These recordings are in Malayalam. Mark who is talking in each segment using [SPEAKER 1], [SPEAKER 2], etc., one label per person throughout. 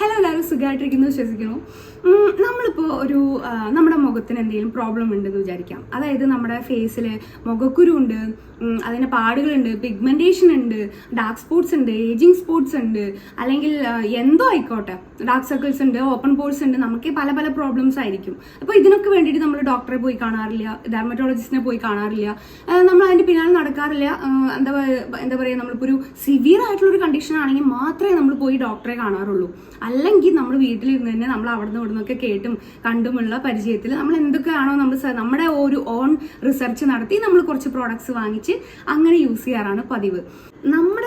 [SPEAKER 1] ഹലോ എല്ലാവരും സുഖമായിട്ടിരിക്കുന്നു വിശ്വസിക്കുന്നു. നമ്മളിപ്പോൾ ഒരു നമ്മുടെ മുഖത്തിന് എന്തെങ്കിലും പ്രോബ്ലം ഉണ്ടെന്ന് വിചാരിക്കാം. അതായത് നമ്മുടെ ഫേസിൽ മുഖക്കുരുണ്ട് അതിന് പാടുകളുണ്ട് പിഗ്മെന്റേഷൻ ഉണ്ട് ഡാർക്ക് സ്പോട്ട്സ് ഉണ്ട് ഏജിങ് സ്പോട്ട്സ് ഉണ്ട് അല്ലെങ്കിൽ എന്തോ ആയിക്കോട്ടെ. ഡാർക്ക് സർക്കിൾസ് ഉണ്ട് ഓപ്പൺ പോർട്സ് ഉണ്ട് നമുക്ക് പല പല പ്രോബ്ലംസ് ആയിരിക്കും. അപ്പോൾ ഇതിനൊക്കെ വേണ്ടിയിട്ട് നമ്മൾ ഡോക്ടറെ പോയി കാണാറില്ല ഡെർമറ്റോളജിസ്റ്റിനെ പോയി കാണാറില്ല നമ്മൾ അതിന്റെ പിന്നാലെ നടക്കാറില്ല എന്താ എന്താ പറയുക നമ്മളിപ്പോൾ ഒരു സിവിയർ ആയിട്ടുള്ള ഒരു കണ്ടീഷൻ ആണെങ്കിൽ മാത്രമേ നമ്മൾ പോയി ഡോക്ടറെ കാണാറുള്ളൂ. അല്ലെങ്കിൽ നമ്മൾ വീട്ടിലിരുന്ന് തന്നെ നമ്മൾ അവിടെ നിന്ന് ഇവിടുന്നൊക്കെ കേട്ടും കണ്ടുമുള്ള പരിചയത്തിൽ നമ്മൾ എന്തൊക്കെയാണോ നമ്മൾ നമ്മുടെ ഒരു ഓൺ റിസർച്ച് നടത്തി നമ്മൾ കുറച്ച് പ്രോഡക്ട്സ് വാങ്ങിച്ച് അങ്ങനെ യൂസ് ചെയ്യാറാണ് പതിവ്.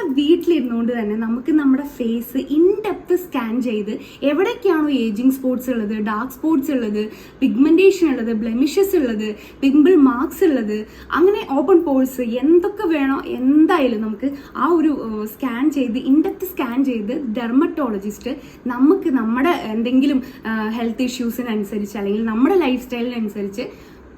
[SPEAKER 1] നമ്മുടെ വീട്ടിലിരുന്നുകൊണ്ട് തന്നെ നമുക്ക് നമ്മുടെ ഫേസ് ഇൻ ഡെപ്ത് സ്കാൻ ചെയ്ത് എവിടേക്കാണോ ഏജിങ് സ്പോട്ട്സ് ഉള്ളത് ഡാർക്ക് സ്പോട്ട്സ് ഉള്ളത് പിഗ്മെന്റേഷൻ ഉള്ളത് ബ്ലെമിഷസ് ഉള്ളത് പിമ്പിൾ മാർക്സ് ഉള്ളത് അങ്ങനെ ഓപ്പൺ പോൾസ് എന്തൊക്കെ വേണോ എന്തായാലും നമുക്ക് ആ ഒരു സ്കാൻ ചെയ്ത് ഇൻ ഡെപ്ത് സ്കാൻ ചെയ്ത് ഡെർമറ്റോളജിസ്റ്റ് നമുക്ക് നമ്മുടെ എന്തെങ്കിലും ഹെൽത്ത് ഇഷ്യൂസിനനുസരിച്ച് അല്ലെങ്കിൽ നമ്മുടെ ലൈഫ് സ്റ്റൈലിനനുസരിച്ച്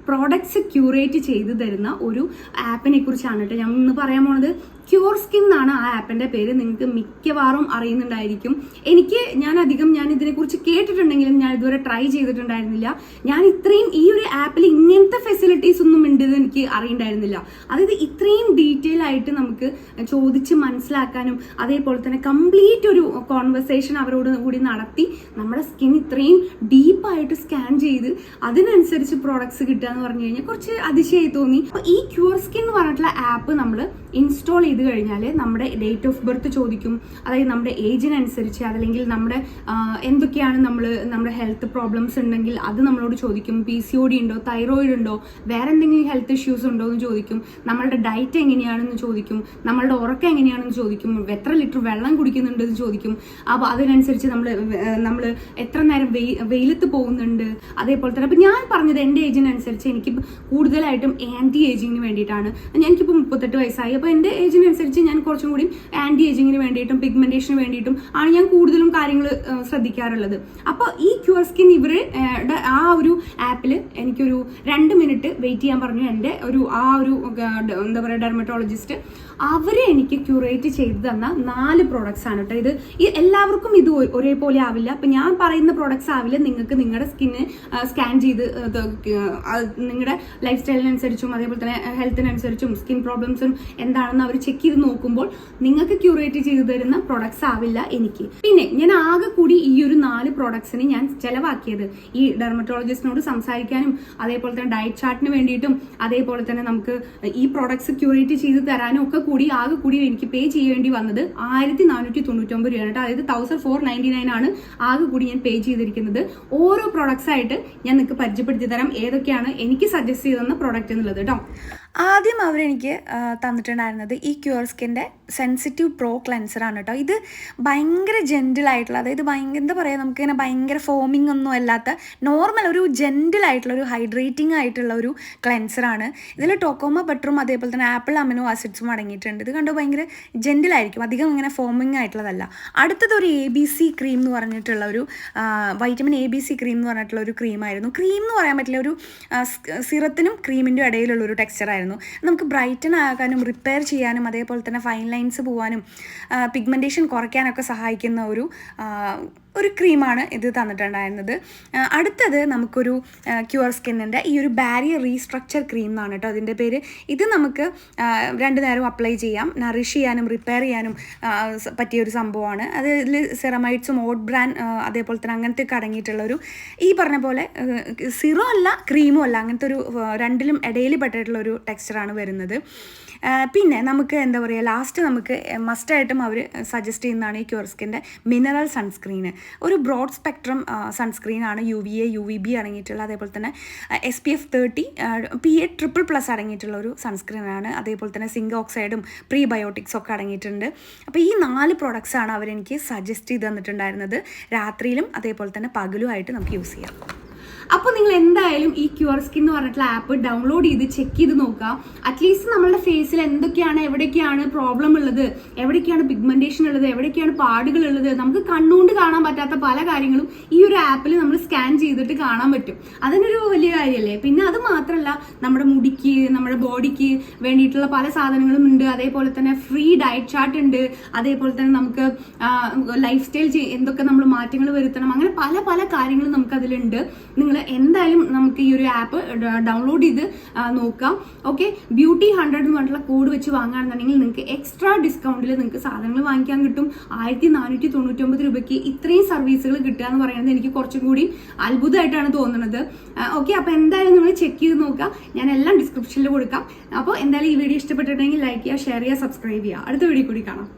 [SPEAKER 1] പ്രോഡക്ട്സ് ക്യൂറേറ്റ് ചെയ്ത് തരുന്ന ഒരു ആപ്പിനെ കുറിച്ചാണ് കേട്ടോ ഞാൻ ഇന്ന് പറയാൻ പോണത്. ക്യൂർ സ്കിൻ എന്നാണ് ആ ആപ്പിന്റെ പേര്. നിങ്ങൾക്ക് മിക്കവാറും അറിയുന്നുണ്ടായിരിക്കും. എനിക്ക് ഞാൻ അധികം ഞാൻ ഇതിനെക്കുറിച്ച് കേട്ടിട്ടുണ്ടെങ്കിലും ഞാൻ ഇതുവരെ ട്രൈ ചെയ്തിട്ടുണ്ടായിരുന്നില്ല. ഞാൻ ഇത്രയും ഈ ഒരു ആപ്പിൽ ഇങ്ങനത്തെ ഫെസിലിറ്റീസ് ഒന്നും ഉണ്ടെന്ന് എനിക്ക് അറിയണ്ടായിരുന്നില്ല. അതായത് ഇത്രയും ഡീറ്റെയിൽ ആയിട്ട് നമുക്ക് ചോദിച്ച് മനസ്സിലാക്കാനും അതേപോലെ തന്നെ കംപ്ലീറ്റ് ഒരു കോൺവെർസേഷൻ അവരോട് കൂടി നടത്തി നമ്മുടെ സ്കിൻ ഇത്രയും ഡീപ്പായിട്ട് സ്കാൻ ചെയ്ത് അതിനനുസരിച്ച് പ്രോഡക്ട്സ് കിട്ടുക എന്ന് പറഞ്ഞു കഴിഞ്ഞാൽ കുറച്ച് അതിശയായി തോന്നി. അപ്പോൾ ഈ ക്യൂർ സ്കിൻ എന്ന് പറഞ്ഞിട്ടുള്ള ആപ്പ് നമ്മൾ ഇൻസ്റ്റാൾ കഴിഞ്ഞാൽ നമ്മുടെ ഡേറ്റ് ഓഫ് ബർത്ത് ചോദിക്കും. അതായത് നമ്മുടെ ഏജിനനുസരിച്ച് അതല്ലെങ്കിൽ നമ്മുടെ എന്തൊക്കെയാണ് നമ്മൾ നമ്മുടെ ഹെൽത്ത് പ്രോബ്ലംസ് ഉണ്ടെങ്കിൽ അത് നമ്മളോട് ചോദിക്കും. പി സി ഒ ഡി ഉണ്ടോ തൈറോയിഡ് ഉണ്ടോ വേറെ എന്തെങ്കിലും ഹെൽത്ത് ഇഷ്യൂസ് ഉണ്ടോ എന്ന് ചോദിക്കും. നമ്മളുടെ ഡയറ്റ് എങ്ങനെയാണെന്ന് ചോദിക്കും. നമ്മളുടെ ഉറക്കം എങ്ങനെയാണെന്ന് ചോദിക്കും. എത്ര ലിറ്റർ വെള്ളം കുടിക്കുന്നുണ്ടെന്ന് ചോദിക്കും. അപ്പോൾ അതിനനുസരിച്ച് നമ്മൾ നമ്മൾ എത്ര നേരം വെയി വെയിലത്ത് പോകുന്നുണ്ട്. അതേപോലെ തന്നെ അപ്പം ഞാൻ പറഞ്ഞത് എന്റെ ഏജിനനുസരിച്ച് എനിക്ക് കൂടുതലായിട്ടും ആന്റി ഏജിങ്ങിന് വേണ്ടിയിട്ടാണ്. എനിക്കിപ്പോൾ മുപ്പത്തെട്ട് വയസ്സായി. അപ്പോൾ എന്റെ ഏജിനനുസരിച്ച് ഞാൻ കുറച്ചും കൂടി ആന്റി ഏജിങ്ങിന് വേണ്ടിയിട്ടും പിഗ്മെന്റേഷന് വേണ്ടിയിട്ടും ആണ് ഞാൻ കൂടുതലും കാര്യങ്ങൾ ശ്രദ്ധിക്കാറുള്ളത്. അപ്പോൾ ഈ ക്യൂർ സ്കിൻ ഇവരുടെ ആ ഒരു ആപ്പിൽ എനിക്കൊരു രണ്ട് മിനിറ്റ് വെയിറ്റ് ചെയ്യാൻ പറഞ്ഞു. എന്റെ ഒരു ആ ഒരു എന്താ പറയുക ഡെർമറ്റോളജിസ്റ്റ് അവരെ എനിക്ക് ക്യൂറേറ്റ് ചെയ്ത് തന്ന നാല് പ്രോഡക്ട്സ് ആണ് കേട്ടോ ഇത്. എല്ലാവർക്കും ഇത് ഒരേപോലെ ആവില്ല. അപ്പം ഞാൻ പറയുന്ന പ്രോഡക്ട്സ് ആവില്ല. നിങ്ങൾക്ക് നിങ്ങളുടെ സ്കിന്ന് സ്കാൻ ചെയ്ത് നിങ്ങളുടെ ലൈഫ് സ്റ്റൈലിനനുസരിച്ചും അതേപോലെ തന്നെ ഹെൽത്തിനനുസരിച്ചും സ്കിൻ പ്രോബ്ലംസും എന്താണെന്ന് അവർ ചെക്ക് ചെയ്ത് നോക്കുമ്പോൾ നിങ്ങൾക്ക് ക്യൂറേറ്റ് ചെയ്തു തരുന്ന പ്രൊഡക്ട്സ് ആവില്ല എനിക്ക്. പിന്നെ ഞാൻ ആകെ കൂടി ഈ ഒരു നാല് പ്രൊഡക്ട്സിന് ഞാൻ ചെലവാക്കിയത്. ഈ ഡെർമറ്റോളജിസ്റ്റിനോട് സംസാരിക്കാനും അതേപോലെ തന്നെ ഡയറ്റ് ചാർട്ടിന് വേണ്ടിയിട്ടും അതേപോലെ തന്നെ നമുക്ക് ഈ പ്രൊഡക്ട്സ് ക്യൂറേറ്റ് ചെയ്ത് തരാനും ഒക്കെ കൂടി ആകെ കൂടി എനിക്ക് പേ ചെയ്യേണ്ടി വന്നത് ആയിരത്തി നാനൂറ്റി തൊണ്ണൂറ്റൊമ്പത് രൂപയാണ് അതായത് തൗസൻഡ് ഫോർ നയന്റി നയൻ ആണ് ആകെ കൂടി ഞാൻ പേ ചെയ്തിരിക്കുന്നത്. ഓരോ പ്രൊഡക്ട്സ് ആയിട്ട് ഞാൻ നിങ്ങൾക്ക് പരിചയപ്പെടുത്തി തരാം ഏതൊക്കെയാണ് എനിക്ക് സജസ്റ്റ് ചെയ്തെന്ന പ്രോഡക്റ്റ് എന്നുള്ളത് കേട്ടോ.
[SPEAKER 2] ആദ്യം അവരെനിക്ക് തന്നിട്ടുണ്ടായിരുന്നത് ഈ ക്യൂർ സ്കിന്റെ സെൻസിറ്റീവ് പ്രോ ക്ലെൻസറാണ് കേട്ടോ. ഇത് ഭയങ്കര ജെന്റിലായിട്ടുള്ള അതായത് ഭയങ്കര എന്താ പറയുക നമുക്കിങ്ങനെ ഭയങ്കര ഫോമിംഗ് ഒന്നും അല്ലാത്ത നോർമൽ ഒരു ജെന്റിലായിട്ടുള്ള ഒരു ഹൈഡ്രേറ്റിംഗ് ആയിട്ടുള്ള ഒരു ക്ലെൻസർ ആണ്. ഇതിൽ ടോക്കോമ ബട്ടറും അതേപോലെ തന്നെ ആപ്പിൾ അമിനോ ആസിഡ്സും അടങ്ങിയിട്ടുണ്ട്. ഇത് കണ്ടോ ഭയങ്കര ജെന്റിലായിരിക്കും അധികം ഇങ്ങനെ ഫോമിംഗ് ആയിട്ടുള്ളതല്ല. അടുത്തത് ഒരു എ ബി സി ക്രീം എന്ന് പറഞ്ഞിട്ടുള്ള ഒരു vitamin A B C cream എന്ന് പറഞ്ഞിട്ടുള്ള ഒരു ക്രീമായിരുന്നു ക്രീം എന്ന് പറയാൻ പറ്റില്ല ഒരു സിറത്തിനും ക്രീമിന്റെ ഇടയിലുള്ള ഒരു ടെക്സ്ചർ ടെക്സ്ചറായിരുന്നു നമുക്ക് ബ്രൈറ്റൻ ആകാനും റിപ്പയർ ചെയ്യാനും അതേപോലെ തന്നെ ഫൈൻ ലൈൻസ് പോകാനും പിഗ്മെന്റേഷൻ കുറയ്ക്കാനൊക്കെ സഹായിക്കുന്ന ഒരു ഒരു ക്രീമാണ് ഇത് തന്നിട്ടുണ്ടായിരുന്നത്. അടുത്തത് നമുക്കൊരു ക്യൂർ സ്കിന്നിന്റെ ഈ ഒരു ബാരിയർ റീസ്ട്രക്ചർ ക്രീം എന്നാണ് കേട്ടോ അതിന്റെ പേര്. ഇത് നമുക്ക് രണ്ട് നേരം അപ്ലൈ ചെയ്യാം. നറിഷ് ചെയ്യാനും റിപ്പയർ ചെയ്യാനും പറ്റിയ ഒരു സംഭവമാണ്. അത് ഇതിൽ സെറമൈറ്റ്സും ഓട്ട് ബ്രാൻ അതേപോലെ തന്നെ അങ്ങനത്തെ ഒക്കെ അടങ്ങിയിട്ടുള്ള ഒരു ഈ പറഞ്ഞ പോലെ സിറോ അല്ല ക്രീമും അല്ല അങ്ങനത്തെ ഒരു രണ്ടിലും ഇടയിൽ പെട്ടിട്ടുള്ള ഒരു ടെക്സ്ചറാണ് വരുന്നത്. പിന്നെ നമുക്ക് എന്താ പറയുക ലാസ്റ്റ് നമുക്ക് മസ്റ്റായിട്ടും അവർ സജസ്റ്റ് ചെയ്യുന്നതാണ് ഈ ക്യൂർസ്കിന്റെ മിനറൽ സൺസ്ക്രീന് ഒരു broad spectrum സൺസ്ക്രീനാണ് U V A U V B അടങ്ങിയിട്ടുള്ള അതേപോലെ തന്നെ S P F thirty P A triple plus അടങ്ങിയിട്ടുള്ള ഒരു സൺസ്ക്രീനാണ് അതേപോലെ തന്നെ സിങ്ക് ഓക്സൈഡും പ്രീബയോട്ടിക്സും ഒക്കെ അടങ്ങിയിട്ടുണ്ട്. അപ്പോൾ ഈ നാല് പ്രോഡക്ട്സ് ആണ് അവരെനിക്ക് സജസ്റ്റ് ചെയ്ത് തന്നിട്ടുണ്ടായിരുന്നത്. രാത്രിയിലും അതേപോലെ തന്നെ പകലുമായിട്ട് നമുക്ക് യൂസ് ചെയ്യാം.
[SPEAKER 1] അപ്പോൾ നിങ്ങൾ എന്തായാലും ഈ ക്യൂർ സ്കിൻ എന്ന് പറഞ്ഞിട്ടുള്ള ആപ്പ് ഡൗൺലോഡ് ചെയ്ത് ചെക്ക് ചെയ്ത് നോക്കുക. അറ്റ്ലീസ്റ്റ് നമ്മളുടെ ഫേസിൽ എന്തൊക്കെയാണ് എവിടെയൊക്കെയാണ് പ്രോബ്ലം ഉള്ളത് എവിടേക്കാണ് പിഗ്മെന്റേഷൻ ഉള്ളത് എവിടേക്കാണ് പാടുകൾ ഉള്ളത്. നമുക്ക് കണ്ണുകൊണ്ട് കാണാൻ പറ്റാത്ത പല കാര്യങ്ങളും ഈ ഒരു ആപ്പിൽ നമ്മൾ സ്കാൻ ചെയ്തിട്ട് കാണാൻ പറ്റും. അതിനൊരു വലിയ കാര്യമല്ലേ പിന്നെ അത് മാത്രമല്ല നമ്മുടെ മുടിക്ക് നമ്മുടെ ബോഡിക്ക് വേണ്ടിയിട്ടുള്ള പല സാധനങ്ങളും ഉണ്ട്. അതേപോലെ തന്നെ ഫ്രീ ഡയറ്റ് ചാർട്ട് ഉണ്ട്. അതേപോലെ തന്നെ നമുക്ക് ലൈഫ് സ്റ്റൈൽ എന്തൊക്കെ നമ്മൾ മാറ്റങ്ങൾ വരുത്തണം. അങ്ങനെ പല പല കാര്യങ്ങളും നമുക്ക് അതിലുണ്ട്. നിങ്ങൾ എന്തായാലും നമുക്ക് ഈ ഒരു ആപ്പ് ഡൗൺലോഡ് ചെയ്ത് നോക്കാം. ഓക്കെ ബ്യൂട്ടി ഹൺഡ്രഡ് എന്ന് പറഞ്ഞിട്ടുള്ള കോഡ് വെച്ച് വാങ്ങുകയാണെന്നുണ്ടെങ്കിൽ നിങ്ങൾക്ക് എക്സ്ട്രാ ഡിസ്കൗണ്ടിൽ നിങ്ങൾക്ക് സാധനങ്ങൾ വാങ്ങിക്കാൻ കിട്ടും. ആയിരത്തി നാനൂറ്റി തൊണ്ണൂറ്റൊമ്പത് രൂപയ്ക്ക് ഇത്രയും സർവീസുകൾ കിട്ടുക എന്ന് പറയുന്നത് എനിക്ക് കുറച്ചും കൂടി അത്ഭുതമായിട്ടാണ് തോന്നുന്നത്. ഓക്കെ അപ്പോൾ എന്തായാലും നിങ്ങൾ ചെക്ക് ചെയ്ത് നോക്കുക. ഞാൻ എല്ലാം ഡിസ്ക്രിപ്ഷനിൽ കൊടുക്കാം. അപ്പോൾ എന്തായാലും ഈ വീഡിയോ ഇഷ്ടപ്പെട്ടിട്ടുണ്ടെങ്കിൽ ലൈക്ക് ചെയ്യുക ഷെയർ ചെയ്യുക സബ്സ്ക്രൈബ് ചെയ്യുക. അടുത്ത വീഡിയോ കൂടി കാണാം.